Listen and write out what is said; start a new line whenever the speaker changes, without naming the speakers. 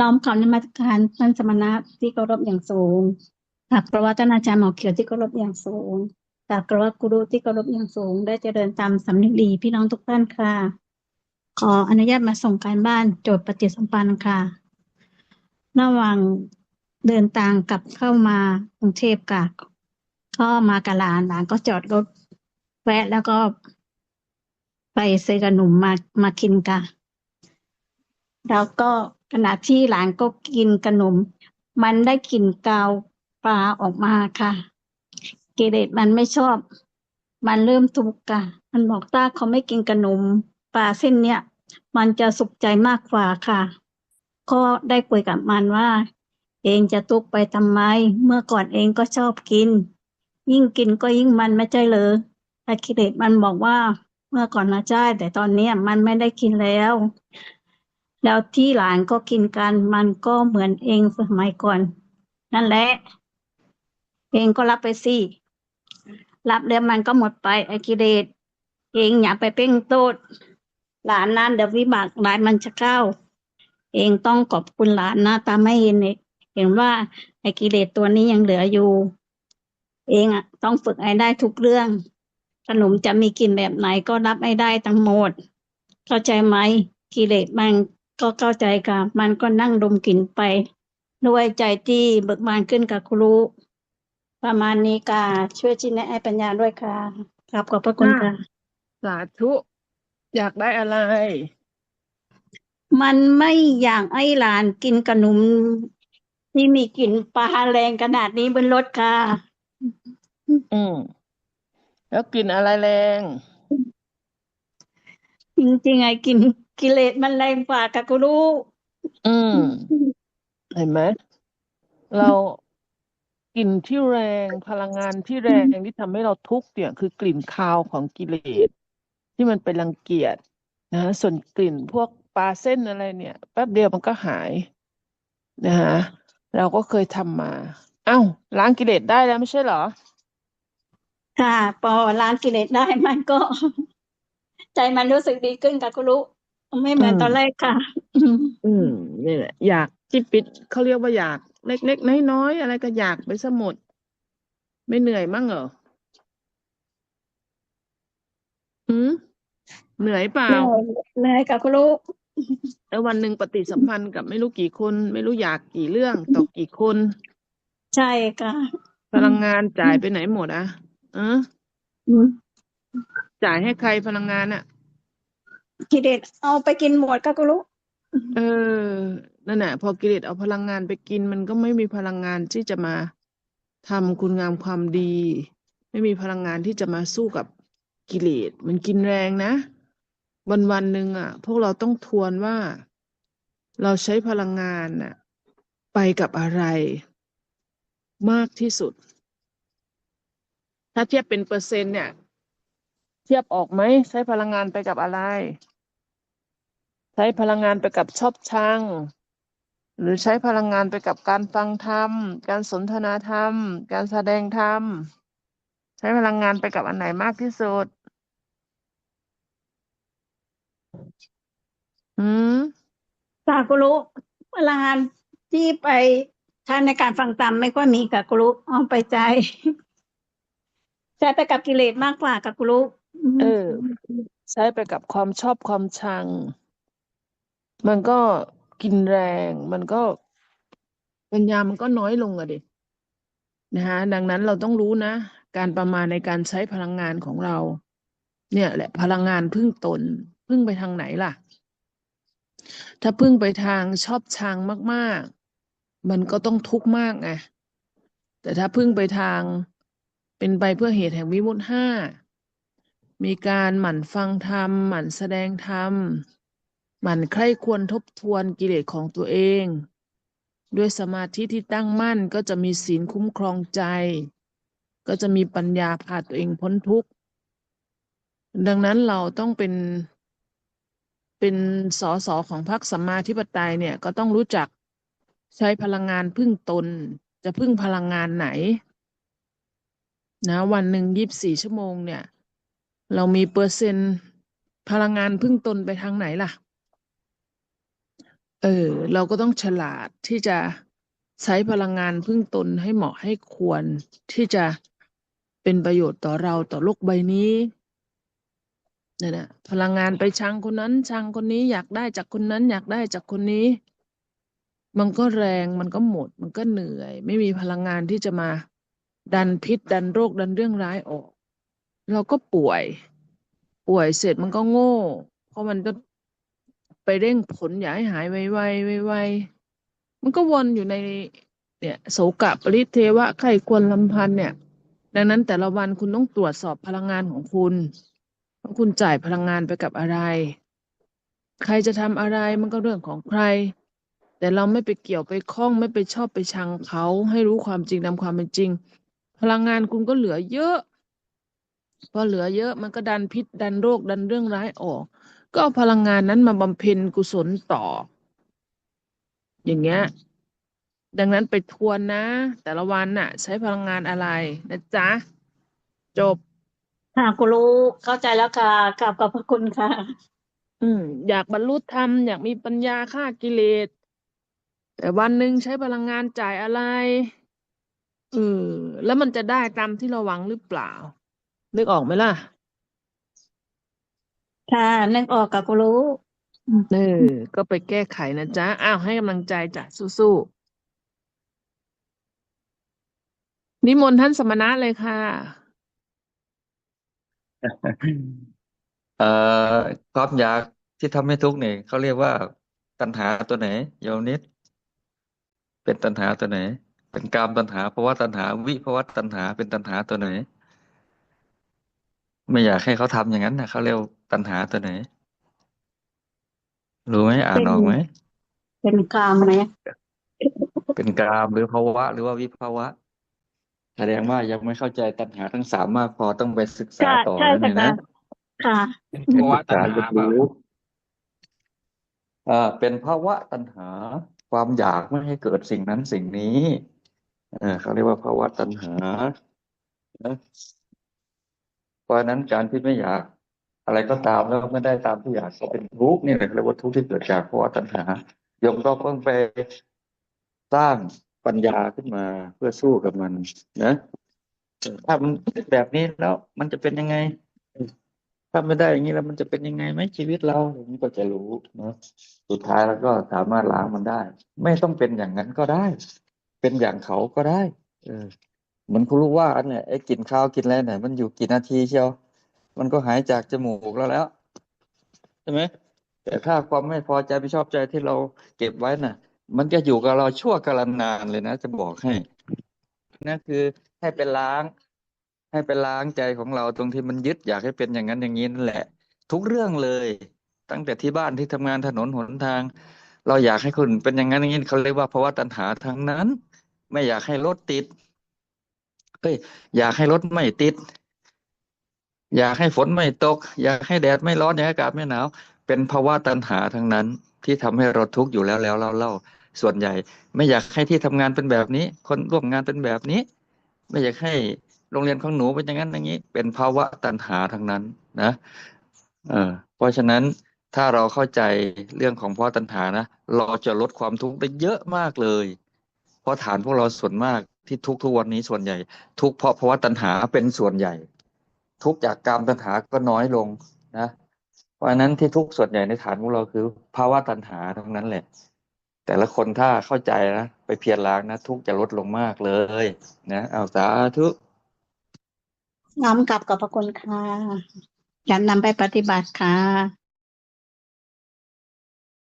น้อมคำนมัสการท่านสมณะที่เคารพอย่างสูงกราบพระวัฒนาจารย์หมอเขียวที่เคารพอย่างสูงกราบพระวักุรุที่เคารพอย่างสูง ได้เจริญตามสำนึกดีพี่น้องทุกท่านค่ะ ขออนุญาตมาส่งการบ้านโจทย์ปฏิสัมพันธ์ค่ะ ระหว่างเดินทางกลับเข้ามากรุงเทพค่ะก็มากับหลานหลานก็จอดรถแวะแล้วก็ไปเซื้อขนมมามากินค่ะแล้วก็ ขณะที่หลานก็กินขนม มันได้กลิ่นกาวปลาออกมาค่ะ เกเรตมันไม่ชอบ มันเริ่มทุกข์ค่ะ มันบอกถ้าเขาไม่กินขนมปลาเส้นเนี้ยมันจะสุขใจมากกว่าค่ะ ก็ได้คุยกับมันว่า เองจะทุกข์ไปทำไม เมื่อก่อนเองก็ชอบกิน ยิ่งกินก็ยิ่งมันไม่ใช่เหรอแต่กิเลสมันบอกว่าเมื่อก่อนนะใช่แต่ตอนนี้มันไม่ได้กินแล้ว แล้วที่หลานก็กินกันมันก็เหมือนเองสมัยก่อน นั่นแหละ เองก็รับไปสิรับแล้วมันก็หมดไปไอกิเลสเองอย่าไปเพ่งโทษหลานนั้นเดี๋ยววิบากหลานมันจะเข้า เองต้องขอบคุณหลานนะตามไม่เห็นเองเห็นว่าไอกิเลสตัวนี้ยังเหลืออยู่ เองอะ ต้องฝึกให้ได้ทุกเรื่อง ขนมจะมีกลิ่นแบบไหนก็รับให้ได้ทั้งหมด เข้าใจไหมกิเลสมัน ก็เข้าใจค่ะ มันก็นั่งดมกลิ่นไป ด้วยใจที่เบิกบานขึ้นกับครู ประมาณนี้ค่ะ ช่วยชี้แนะให้ปัญญาด้วยค่ะครับขอบพระคุณค่ะ
สาธุ อยากได้อะไร
มันไม่อยากให้หลานกินขนมที่มีกลิ่นปลาแรงขนาดนี้บนรถค่ะ
อืม แล้วกลิ่นอะไรแรง
จริงๆไอ้กลิ่น กิเลสมันแรงกว่าค่ะครู
อืม เห็นไหมเรากลิ่นที่แรงพลังงานที่แรงที่ทำให้เราทุกข์เนี่ยคือกลิ่นคาวของกิเลส ที่มันเป็นรังเกียจนะฮะส่วนกลิ่นพวกปลาเส้นอะไรเนี่ยแป๊บเดียวมันก็หายนะฮะเราก็เคยทำมา เอ้าล้างกิเลสได้แล้วไม่ใช่เหรอ
ค่ะพอล้างกิเลสได้มันก็ ใจมันรู้สึกดีขึ้นค่ะครู ไม่เหมือน
อืม
ตอนแรกค่ะ
อืมนี่แหละอยากที่ปิดเขาเรียกว่าอยาก เล็กๆน้อยๆอะไรก็อยากไปซะหมดไม่เหนื่อยมั่งเหรอหืมเหนื่อยเปล่า
เหนื่อยเหนื่อยค่ะครู
แล้ววันหนึ่งปฏิสัมพันธ์กับไม่รู้กี่คน ไม่รู้อยากกี่เรื่องต่อกี่คน
ใช่ค่ะ
พลังงานจ่ายไปไหนหมดอะเออ
อืม
จ่ายให้ใครพลังงานอะ
กิเลสเอาไปกินหมดค่ะครู
เออ นั่นแหละพอกิเลสเอาพลังงานไปกิน มันก็ไม่มีพลังงานที่จะมาทำคุณงามความดี ไม่มีพลังงานที่จะมาสู้กับกิเลสมันกินแรงนะ วันวันหนึ่งอะ พวกเราต้องทวนว่า เราใช้พลังงานน่ะ ไปกับอะไร มากที่สุด ถ้าเทียบเป็นเปอร์เซ็นต์เนี่ย เทียบออกไหม ใช้พลังงานไปกับอะไร ใช้พลังงานไปกับชอบชัง หรือใช้พลังงานไปกับการฟังธรรม การสนทนาธรรม การแสดงธรรม ใช้พลังงานไปกับอันไหนมากที่สุดอืม
ค่ะครูพลังงานที่ไปใช้ในการฟังธรรมไม่ค่อยมีค่ะครูเอาไปใจใช้ไปกับกิเลสมากกว่าค่ะครู
เออ ใช้ไปกับความชอบความชัง มันก็กินแรง มันก็ปัญญามันก็น้อยลงอะดินะฮะดังนั้นเราต้องรู้นะ การประมาณในการใช้พลังงานของเรา เนี่ยแหละพลังงานพึ่งตน พึ่งไปทางไหนล่ะ ถ้าพึ่งไปทางชอบชังมาก ๆ มันก็ต้องทุกข์มากไงแต่ถ้าพึ่งไปทางเป็นไปเพื่อเหตุแห่งวิมุตติห้า มีการหมั่นฟังธรรม หมั่นแสดงธรรม หมั่นใคร่ควรทบทวนกิเลสของตัวเอง ด้วยสมาธิที่ตั้งมั่นก็จะมีศีลคุ้มครองใจ ก็จะมีปัญญาพาตัวเองพ้นทุกข์ ดังนั้นเราต้องเป็น เป็นสอสอของพรรคสัมมาธิปไตยเนี่ยก็ต้องรู้จักใช้พลังงานพึ่งตน จะพึ่งพลังงานไหน นะ วันหนึ่งยีิบสี่ชั่วโมงเนี่ย เรามีเปอร์เซ็นต์พลังงานพึ่งตนไปทางไหนล่ะ เออ เราก็ต้องฉลาดที่จะใช้พลังงานพึ่งตนให้เหมาะให้ควรที่จะเป็นประโยชน์ต่อเราต่อโลกใบนี้นั่นะพลังงานไปชังคนนั้นชังคนนี้อยากได้จากคนนั้นอยากได้จากคนนี้ มันก็แรงมันก็หมด มันก็เหนื่อย ไม่มีพลังงานที่จะมาดันพิษดันโรคดันเรื่องร้ายออก เราก็ป่วย ป่วยเสร็จมันก็โง่ เพราะมันก็ไปเร่งผลอยากให้หายไวๆไวๆมันก็วนอยู่ในเนี่ยโสกะปริเทวะไข้ควรลำพันเนี่ย ดังนั้นแต่ละวันคุณต้องตรวจสอบพลังงานของคุณว่าคุณจ่ายพลังงานไปกับอะไร ใครจะทำอะไรมันก็เรื่องของใคร แต่เราไม่ไปเกี่ยวไปข้องไม่ไปชอบไปชังเขาให้รู้ความจริงตามความเป็นจริง พลังงานคุณก็เหลือเยอะ พอเหลือเยอะมันก็ดันพิษดันโรคดันเรื่องร้ายออก ก็เอาพลังงานนั้นมาบำเพ็ญกุศลต่อ อย่างเงี้ย ดังนั้นไปทวนนะ แต่ละวันน่ะ ใช้พลังงานอะไรนะจ๊ะ จบ
ค่ะกูรู้เข้าใจแล้วค่ะกราบขอบพระคุณค่ะ
อืม อยากบรรลุธรรมอยากมีปัญญาฆ่ากิเลสแต่วันหนึ่งใช้พลังงานจ่ายอะไรเออแล้วมันจะได้ตามที่เราหวังหรือเปล่า นึกออกไหมล่ะ
ค่ะ นึกออกกับกูรู้
เออ ก็ไปแก้ไขนะจ๊ะ อ้าวให้กำลังใจจ้ะสู้ๆนิมนต์ท่านสมณะเลยค่ะ
เอ่อความอยากที่ทำให้ทุกข์เนี่ยเขาเรียกว่าตัณหาตัวไหนโยมนิด เป็นตัณหาตัวไหน เป็นกามตัณหาภาวะตัณหา วิภาวะตัณหา เป็นตัณหาตัวไหน ไม่อยากให้เขาทำอย่างนั้นนะเขาเรียกว่าตัณหาตัวไหน รู้ไหมอ่า
เป็นน
ออกไหม
เป็นกามไหม
เป็นกามหรือภาวะ หรือว่าวิภาวะ แสดงว่ายังไม่เข้าใจตัณหาทั้งสามมากพอต้องไปศึกษา
ใช่
ต่อ
ใช่
นั่น
ค่ะ
เองนะ
ค่ะ
เป็น
เป็น
ภาวะ
ศึก
ตัณ
ษา
หา
เรียน
เปล่า
รู้อ่าเป็นภาวะตัณหาความอยากไม่ให้เกิดสิ่งนั้นสิ่งนี้ เออเขาเรียกว่าภาวะตัณหานะ เพราะนั้นการที่ไม่อยากอะไรก็ตามแล้วไม่ได้ตามที่อยากก็เป็นทุกข์นี่แหละเรียกว่าทุกข์ที่เกิดจากภาวะตัณหาโยมก็เพิ่งไปสร้างปัญญาขึ้นมาเพื่อสู้กับมันนะถ้ามันแบบนี้แล้วมันจะเป็นยังไง ถ้าไม่ได้อย่างนี้แล้วมันจะเป็นยังไงไหมชีวิตเราอย่างนี้ก็จะรู้นะสุดท้ายแล้วก็สามารถล้างมันได้ ไม่ต้องเป็นอย่างนั้นก็ได้ เป็นอย่างเขาก็ได้ เออ เหมือนคุณรู้ว่าเนี่ยไอ้กลิ่นข้าวกินอะไรเนี่ยมันอยู่กี่นาทีเชียว มันก็หายจากจมูกแล้วแล้วใช่ไหมแต่ถ้าความไม่พอใจไม่ชอบใจที่เราเก็บไว้น่ะ มันจะอยู่กับเราชั่วกาลนานเลยนะ จะบอกให้นั่นคือให้ไปล้าง ให้ไปล้างใจของเราตรงที่มันยึดอยากให้เป็นอย่างนั้นอย่างนี้นั่นแหละ ทุกเรื่องเลย ตั้งแต่ที่บ้านที่ทำงานถนนหนทาง เราอยากให้คนเป็นอย่างนั้นอย่างนี้เขาเรียกว่าภาวะตัณหาทั้งนั้น ไม่อยากให้รถติด เอ้ย อยากให้รถไม่ติด อยากให้ฝนไม่ตก อยากให้แดดไม่ร้อนอยากให้อากาศไม่หนาว เป็นภาวะตัณหาทั้งนั้น ที่ทำให้เราทุกข์อยู่แล้วแล้วเล่าเล่าส่วนใหญ่ ไม่อยากให้ที่ทำงานเป็นแบบนี้ คนร่วมงานเป็นแบบนี้ ไม่อยากให้โรงเรียนของหนูเป็นอย่างนั้นอย่างนี้ เป็นภาวะตัณหาทั้งนั้นนะเออเพราะฉะนั้นถ้าเราเข้าใจเรื่องของภาวะตัณหานะเราจะลดความทุกข์ได้เยอะมากเลย เพราะฐานพวกเราส่วนมาก ที่ทุกทุกวันนี้ส่วนใหญ่ ทุกเพราะภาะวะตัณหาเป็นส่วนใหญ่ ทุกจากกามตัณหาก็น้อยลงนะเพราะฉะนั้นที่ทุกส่วนใหญ่ในฐานของเราคือภาวะตัณหาทั้งนั้นแหละ แต่ละคนถ้าเข้าใจนะไปเพียรล้างนะทุกจะลดลงมากเลยนะเอาสาธุ
น้อมกลับขอบพระคุณค่ะจะนำไปปฏิบัติค่ะ